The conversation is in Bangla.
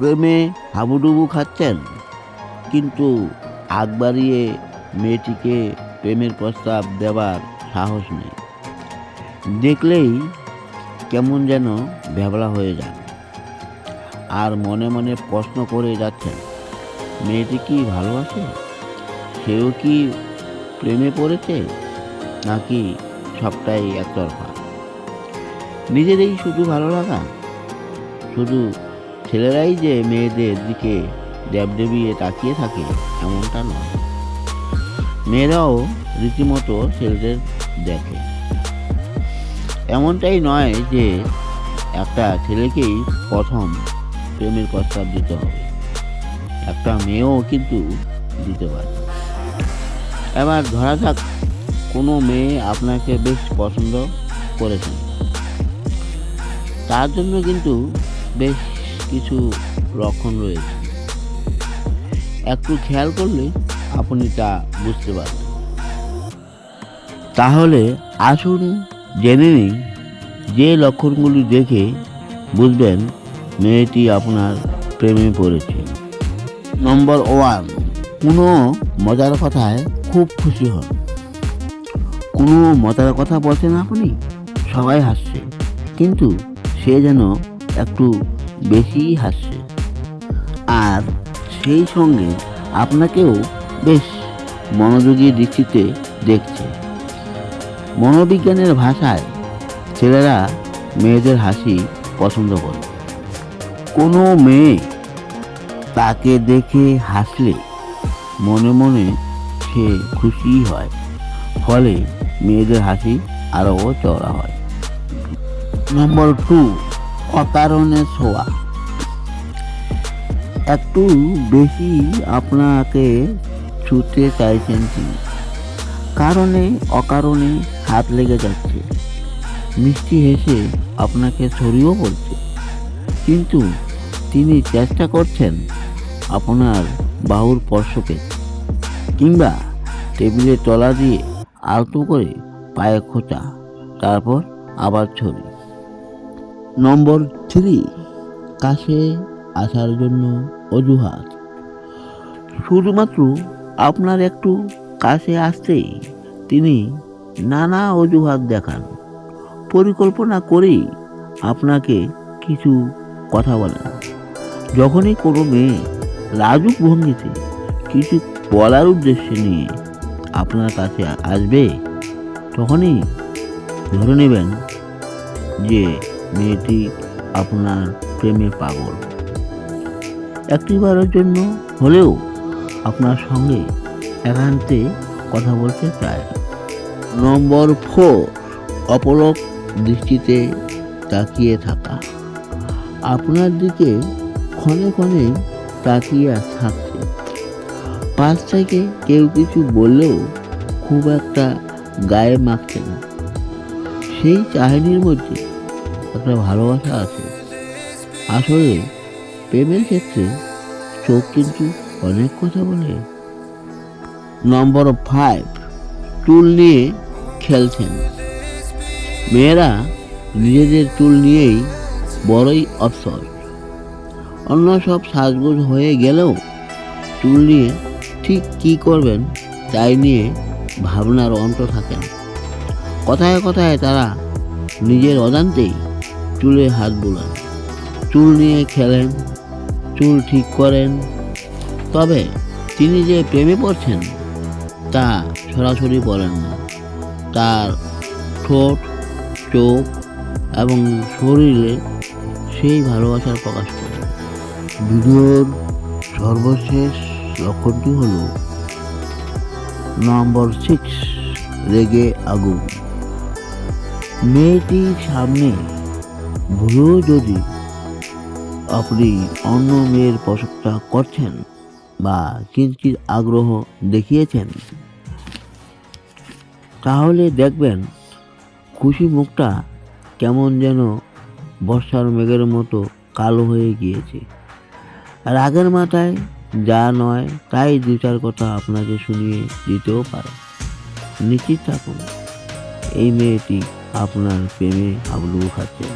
প্রেমে হাবুডুবু খাচ্ছেন, কিন্তু আগ বাড়িয়ে মেয়েটিকে প্রেমের প্রস্তাব দেওয়ার সাহস নেই। দেখলেই কেমন যেন ভ্যাবলা হয়ে যান। আর মনে মনে প্রশ্ন করে যাচ্ছেন, মেয়েটি কি ভালোবাসে? সেও কি প্রেমে পড়েছে? নাকি সবটাই একতরফা? নিজেরই শুধু ভালো লাগা, শুধু ছেলেরাই যে মেয়েদের দিকে দেবদেবিয়ে তাকিয়ে থাকে, এমনটা নয়। মেয়েরাও রীতিমতো ছেলেদের দেখে। এমনটাই নয় যে একটা ছেলেকেই প্রথম প্রেমের প্রস্তাব দিতে হবে। একটা মেয়েও কিন্তু দিতে পারে। এবার ধরা যাক, কোনো মেয়ে আপনাকে বেশ পছন্দ করেছেন তার জন্য কিন্তু বেশ কিছু লক্ষণ রয়েছে। একটু খেয়াল করলে আপনি তা বুঝতে পারবেন। তাহলে আসুন জেনে নিই, যে লক্ষণগুলি দেখে বুঝবেন মেয়েটি আপনার প্রেমে পড়েছে। নম্বর ওয়ান, কোনো মজার কথায় খুব খুশি হন। কোনো মজার কথা বলছেন আপনি? সবাই হাসছে। কিন্তু সে যেন একটু বেশি হাসছে আর সেই সঙ্গে আপনাকেও বেশ মনোযোগী দৃষ্টিতে দেখছে। মনোবিজ্ঞানের ভাষায় ছেলেরা মেয়েদের হাসি পছন্দ করে। কোনো মেয়ে তাকে দেখে হাসলে মনে মনে সে খুশি হয়। ফলে মেয়েদের হাসি আরও চওড়া হয়। নম্বর টু অকারণে ছোঁয়া। একটু বেশি আপনাকে ছুতে চাইছেন তিনি। কারণে অকারণে হাত লেগে যাচ্ছে। মিষ্টি হেসে আপনাকে ছড়িয়েও পড়ছে কিন্তু তিনি চেষ্টা করছেন আপনার বাহুর স্পর্শ পেতে কিংবা টেবিলের তলা দিয়ে আলতো করে পায়ে খোঁচা, তারপর আবার ছবি নম্বর থ্রি কাছে আসার জন্য অজুহাত। শুধুমাত্র আপনার একটু কাছে আসতেই তিনি নানা অজুহাত দেখান। পরিকল্পনা করেই আপনাকে কিছু কথা বলেন। যখনই কোনো মেয়ে লাজুক ভঙ্গিতে কিছু বলার উদ্দেশ্যে নিয়ে আপনার কাছে আসবে, তখনই ধরে নেবেন যে মেয়েটি আপনার প্রেমে পাগল। একটিবারের জন্য হলেও আপনার সঙ্গে একান্তে কথা বলতে চায় নম্বর ফোর অপলক দৃষ্টিতে তাকিয়ে থাকা। আপনার দিকে ক্ষণে ক্ষণে তাকিয়ে থাকছে। পাশ থেকে কেউ কিছু বললেও খুব একটা গায়ে মাখছে না। সেই চাহিনির মধ্যে একটা ভালোবাসা আছে। আসলে প্রেমের ক্ষেত্রে চোখ কিন্তু অনেক কথা বলে। নম্বর ফাইভ চুল নিয়ে খেলছেন। মেয়েরা নিজেদের চুল নিয়েই বড়ই অবসর। অন্য সব সাজগোজ হয়ে গেলেও চুল নিয়ে ঠিক কী করবেন তাই নিয়ে ভাবনার অন্ত থাকে না কথায় কথায় তারা নিজের অজান্তেই চুলে হাত বোলান। চুল নিয়ে খেলেন, চুল ঠিক করেন। তবে তিনি যে প্রেমে পড়ছেন, তা সরাসরি বলেন না। তার ঠোঁট, চোখ এবং শরীরে সেই ভালোবাসার প্রকাশ করে। ভিডিওর সর্বশেষ লক্ষণটি হল নম্বর সিক্স, রেগে আগুন। মেয়েটির সামনে ভুলেও যদি আপনি অন্য মেয়ের প্রশংসা করছেন বা কিঞ্চিত আগ্রহ দেখিয়েছেন, তাহলে দেখবেন খুশি মুখটা কেমন যেন বর্ষার মেঘের মতো কালো হয়ে গিয়েছে। রাগের মাথায় যা নয়, তাই দু চার কথা আপনাকে শুনিয়ে দিতেও পারে। নিশ্চিত থাকুন, এই মেয়েটি আপনার প্রেমে হাবলু খাচ্ছে